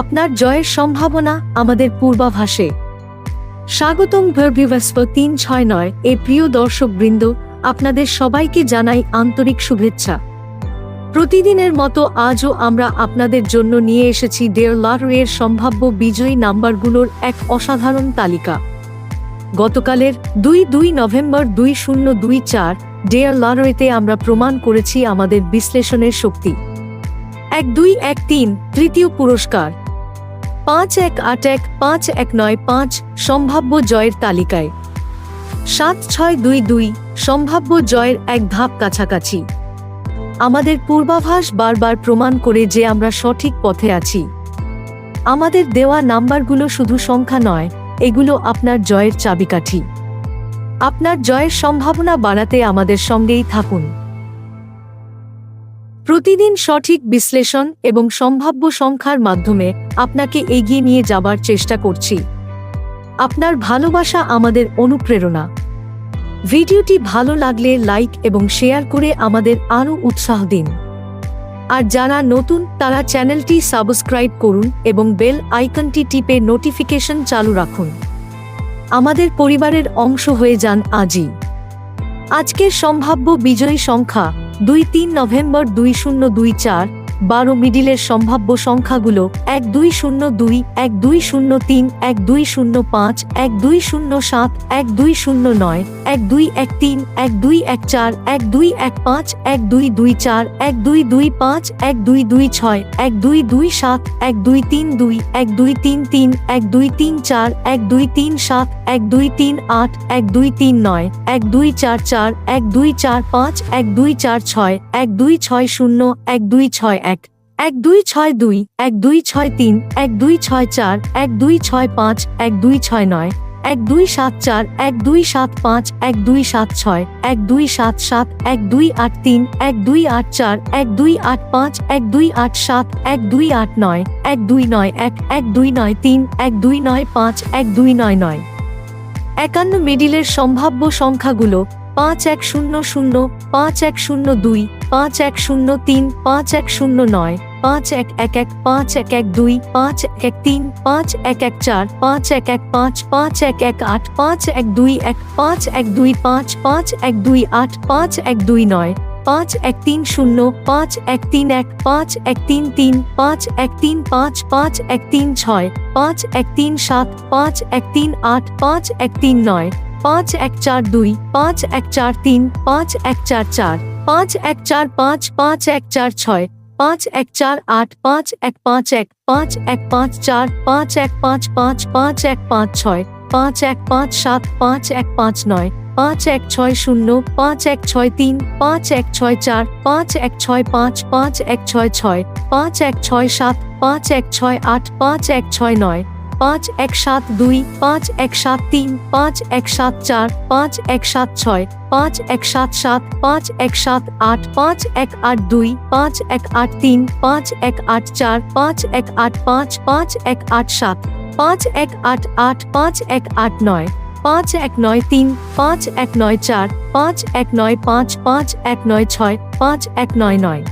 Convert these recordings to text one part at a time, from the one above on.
আপনার জয়ের সম্ভাবনা আমাদের পূর্বাভাসে। স্বাগতম ভার্ভিভাস্প তিন ছয় নয় এ প্রিয় দর্শকবৃন্দ, আপনাদের সবাইকে জানাই আন্তরিক শুভেচ্ছা। প্রতিদিনের মতো আজও আমরা আপনাদের জন্য নিয়ে এসেছি ডেয়ার লটারির সম্ভাব্য বিজয়ী নাম্বারগুলোর এক অসাধারণ তালিকা। গতকালের দুই দুই নভেম্বর দুই শূন্য দুই চার ডেয়ার লটারিতে আমরা প্রমাণ করেছি আমাদের বিশ্লেষণের শক্তি। এক দুই এক তিন তৃতীয় পুরস্কার। পাঁচ এক আট এক পাঁচ এক নয় পাঁচ সম্ভাব্য জয়ের তালিকায়। সাত ছয় দুই দুই সম্ভাব্য জয়ের এক ধাপ কাছাকাছি। আমাদের পূর্বাভাস বারবার প্রমাণ করে যে আমরা সঠিক পথে আছি। আমাদের দেওয়া নাম্বারগুলো শুধু সংখ্যা নয়, এগুলো আপনার জয়ের চাবিকাঠি। আপনার জয়ের সম্ভাবনা বাড়াতে আমাদের সঙ্গেই থাকুন। প্রতিদিন সঠিক বিশ্লেষণ এবং সম্ভাব্য সংখ্যার মাধ্যমে আপনাকে এগিয়ে নিয়ে যাবার চেষ্টা করছি। আপনার ভালোবাসা আমাদের অনুপ্রেরণা। ভিডিওটি ভালো লাগলে লাইক এবং শেয়ার করে আমাদের আরও উৎসাহ দিন। আর যারা নতুন, তারা চ্যানেলটি সাবস্ক্রাইব করুন এবং বেল আইকনটি টিপে নোটিফিকেশন চালু রাখুন। আমাদের পরিবারের অংশ হয়ে যান আজই। আজকের সম্ভাব্য বিজয়ী সংখ্যা দুই তিন নভেম্বর দুই শূন্য দুই চার বারো মিডিলের সম্ভাব্য সংখ্যাগুলো এক দুই শূন্য দুই এক দুই শূন্য তিন এক দুই শূন্য পাঁচ এক দুই শূন্য সাত এক দুই শূন্য নয় এক দুই এক তিন এক দুই এক চার এক দুই এক পাঁচ এক দুই দুই চার এক দুই দুই পাঁচ এক দুই দুই ছয় এক দুই দুই সাত এক দুই তিন দুই এক দুই তিন তিন এক দুই তিন চার এক দুই তিন সাত এক দুই তিন আট এক দুই তিন নয় এক দুই চার চার এক দুই চার পাঁচ এক দুই চার ছয় এক দুই ছয় শূন্য এক দুই ছয় এক এক দুই ছয় দুই এক দুই ছয় তিন এক দুই ছয় চার এক দুই ছয় পাঁচ এক দুই ছয় নয় এক দুই সাত চার এক দুই সাত পাঁচ এক দুই সাত ছয় এক দুই সাত সাত এক দুই আট তিন এক দুই আট চার এক দুই আট পাঁচ এক দুই আট সাত এক দুই আট নয় এক দুই নয় এক এক দুই নয় তিন এক দুই নয় পাঁচ এক দুই নয় নয় একান্ন মিডিলের সম্ভাব্য সংখ্যাগুলো পাঁচ এক শূন্য শূন্য পাঁচ এক শূন্য দুই পাঁচ এক শূন্য তিন পাঁচ এক শূন্য নয় পাঁচ এক এক এক পাঁচ এক এক দুই পাঁচ এক তিন পাঁচ এক এক চার পাঁচ এক এক পাঁচ পাঁচ এক এক আট পাঁচ এক দুই এক পাঁচ এক দুই পাঁচ পাঁচ এক দুই আট পাঁচ এক দুই নয় পাঁচ এক তিন শূন্য পাঁচ এক তিন এক পাঁচ এক তিন তিন পাঁচ এক তিন পাঁচ পাঁচ এক তিন ছয় পাঁচ এক তিন সাত পাঁচ এক তিন আট পাঁচ এক তিন নয় পাঁচ এক চার দুই পাঁচ এক চার তিন পাঁচ এক চার চার পাঁচ এক চার পাঁচ পাঁচ এক চার ছয় পাঁচ এক চার আট পাঁচ এক পাঁচ এক পাঁচ এক পাঁচ চার পাঁচ এক পাঁচ পাঁচ পাঁচ এক পাঁচ ছয় পাঁচ এক পাঁচ সাত পাঁচ এক পাঁচ নয় পাঁচ এক ছয় শূন্য পাঁচ এক ছয় তিন পাঁচ এক ছয় চার পাঁচ এক ছয় পাঁচ পাঁচ এক ছয় ছয় পাঁচ এক ছয় সাত পাঁচ এক ছয় আট পাঁচ এক ছয় নয় পাঁচ এক সাত দুই পাঁচ এক সাত তিন পাঁচ এক সাত চার পাঁচ এক সাত ছয় পাঁচ এক সাত সাত পাঁচ এক সাত আট পাঁচ এক আট দুই পাঁচ এক আট তিন পাঁচ এক আট চার পাঁচ এক আট পাঁচ পাঁচ এক আট সাত পাঁচ এক আট আট পাঁচ এক আট নয় পাঁচ এক নয় তিন, পাঁচ এক নয় চার, পাঁচ এক নয় পাঁচ পাঁচ এক নয় ছয়, পাঁচ এক নয় নয়।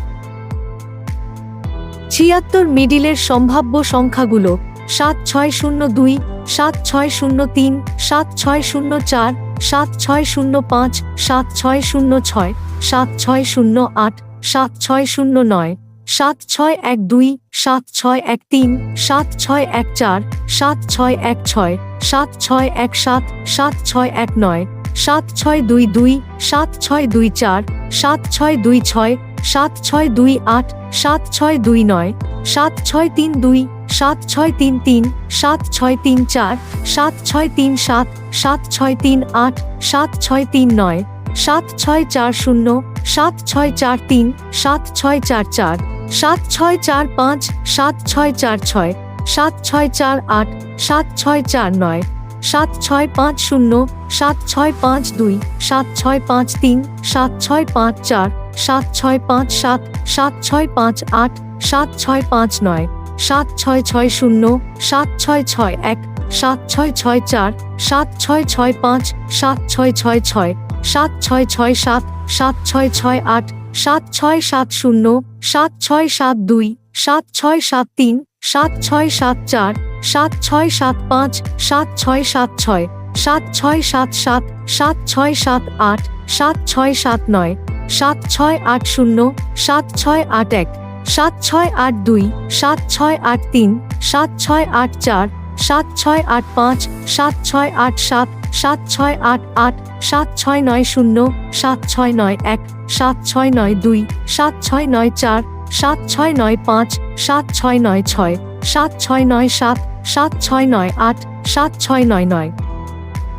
ছিয়াত্তর মিডিলের সম্ভাব্য সংখ্যাগুলো সাত ছয় শূন্য দুই, সাত ছয় শূন্য তিন, সাত ছয় শূন্য চার, সাত ছয় শূন্য পাঁচ, সাত ছয় শূন্য ছয়, সাত ছয় শূন্য আট, সাত ছয় শূন্য নয়। সাত ছয় এক দুই সাত ছয় এক তিন সাত ছয় এক চার সাত ছয় এক ছয় সাত ছয় এক সাত সাত ছয় এক নয় সাত ছয় দুই দুই সাত ছয় দুই চার সাত ছয় দুই ছয় সাত ছয় দুই আট সাত ছয় দুই নয় সাত ছয় তিন দুই সাত ছয় তিন তিন সাত ছয় তিন চার সাত ছয় তিন সাত সাত ছয় তিন আট সাত ছয় তিন নয় সাত ছয় চার শূন্য সাত ছয় চার তিন সাত ছয় চার চার সাত ছয় চার পাঁচ সাত ছয় চার ছয় সাত ছয় চার আট সাত ছয় চার নয় সাত ছয় পাঁচ শূন্য সাত ছয় পাঁচ দুই সাত ছয় পাঁচ তিন সাত ছয় পাঁচ চার সাত ছয় পাঁচ সাত সাত ছয় পাঁচ আট সাত ছয় পাঁচ নয় সাত ছয় ছয় শূন্য সাত ছয় ছয় এক সাত ছয় ছয় চার সাত ছয় ছয় পাঁচ সাত ছয় ছয় ছয় সাত ছয় ছয় সাত সাত ছয় ছয় আট সাত ছয় সাত শূন্য সাত ছয় সাত দুই সাত ছয় সাত তিন সাত ছয় সাত চার সাত ছয় সাত পাঁচ সাত ছয় সাত ছয় সাত ছয় সাত সাত সাত ছয় সাত আট সাত ছয় সাত নয় সাত ছয় আট শূন্য সাত ছয় আট এক সাত ছয় আট দুই সাত ছয় আট তিন সাত ছয় আট চার সাত ছয় আট পাঁচ সাত ছয় আট সাত সাত ছয় আট আট সাত ছয় নয় শূন্য সাত ছয় নয় এক সাত ছয় নয় দুই সাত ছয় নয় চার সাত ছয় নয় পাঁচ সাত ছয় নয় ছয় সাত ছয় নয় সাত সাত ছয় নয় আট সাত ছয় নয় নয়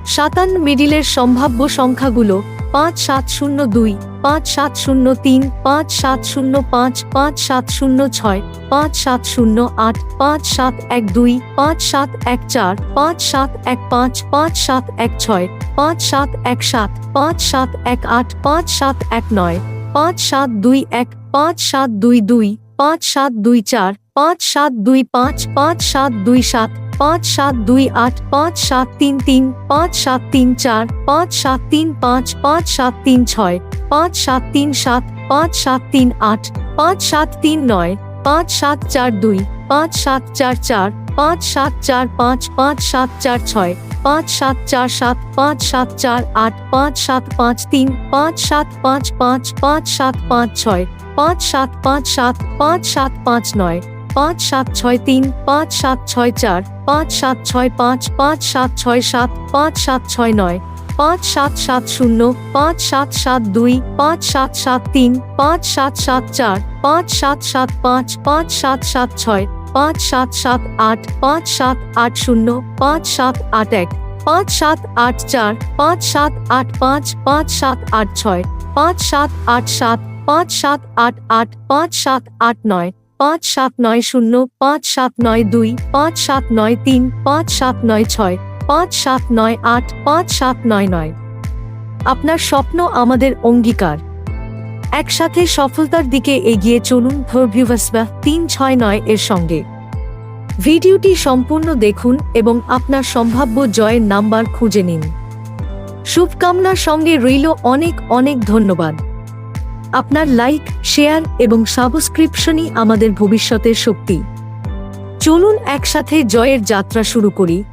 সাতান মিডিলের সম্ভাব্য সংখ্যাগুলো পাঁচ সাত শূন্য দুই পাঁচ সাত শূন্য তিন পাঁচ সাত শূন্য পাঁচ পাঁচ সাত শূন্য ছয় পাঁচ সাত শূন্য আট পাঁচ সাত এক দুই পাঁচ সাত এক চার পাঁচ সাত এক পাঁচ পাঁচ সাত এক ছয় পাঁচ সাত এক সাত পাঁচ সাত এক আট পাঁচ সাত এক নয় পাঁচ সাত দুই এক পাঁচ সাত দুই দুই পাঁচ সাত দুই চার পাঁচ সাত দুই পাঁচ পাঁচ সাত দুই সাত পাঁচ সাত দুই আট পাঁচ সাত তিন তিন পাঁচ সাত তিন চার পাঁচ সাত তিন পাঁচ পাঁচ সাত তিন ছয় পাঁচ সাত তিন সাত পাঁচ সাত তিন আট পাঁচ সাত তিন নয় পাঁচ সাত চার দুই পাঁচ সাত চার চার পাঁচ সাত চার পাঁচ পাঁচ সাত চার ছয় পাঁচ সাত চার সাত পাঁচ সাত চার আট পাঁচ সাত পাঁচ তিন পাঁচ সাত পাঁচ পাঁচ পাঁচ সাত পাঁচ ছয় পাঁচ সাত পাঁচ সাত পাঁচ সাত পাঁচ নয় পাঁচ সাত ছয় তিন পাঁচ সাত ছয় চার পাঁচ সাত ছয় পাঁচ পাঁচ সাত ছয় সাত পাঁচ সাত ছয় নয় পাঁচ সাত সাত শূন্য পাঁচ সাত সাত দুই পাঁচ সাত সাত তিন পাঁচ সাত সাত চার পাঁচ সাত সাত পাঁচ পাঁচ সাত সাত ছয় পাঁচ সাত সাত আট পাঁচ সাত আট শূন্য পাঁচ সাত আট এক পাঁচ সাত আট চার পাঁচ সাত আট পাঁচ পাঁচ সাত আট ছয় পাঁচ সাত আট সাত পাঁচ সাত আট আট পাঁচ সাত আট নয় পাঁচ সাত নয় শূন্য, পাঁচ সাত নয় দুই, পাঁচ সাত নয় তিন, পাঁচ সাত নয় ছয়, পাঁচ সাত নয় আট, পাঁচ সাত নয় নয়। আপনার স্বপ্ন আমাদের অঙ্গীকার। একসাথে সফলতার দিকে এগিয়ে চলুন ভর্ভিভাসবা তিন ছয় নয় এর সঙ্গে। ভিডিওটি সম্পূর্ণ দেখুন এবং আপনার সম্ভাব্য জয়ের নাম্বার খুঁজে নিন। শুভকামনার সঙ্গে রইল অনেক অনেক ধন্যবাদ। আপনার লাইক শেয়ার এবং সাবস্ক্রিপশনই আমাদের ভবিষ্যতের শক্তি। চলুন একসাথে জয়ের যাত্রা শুরু করি।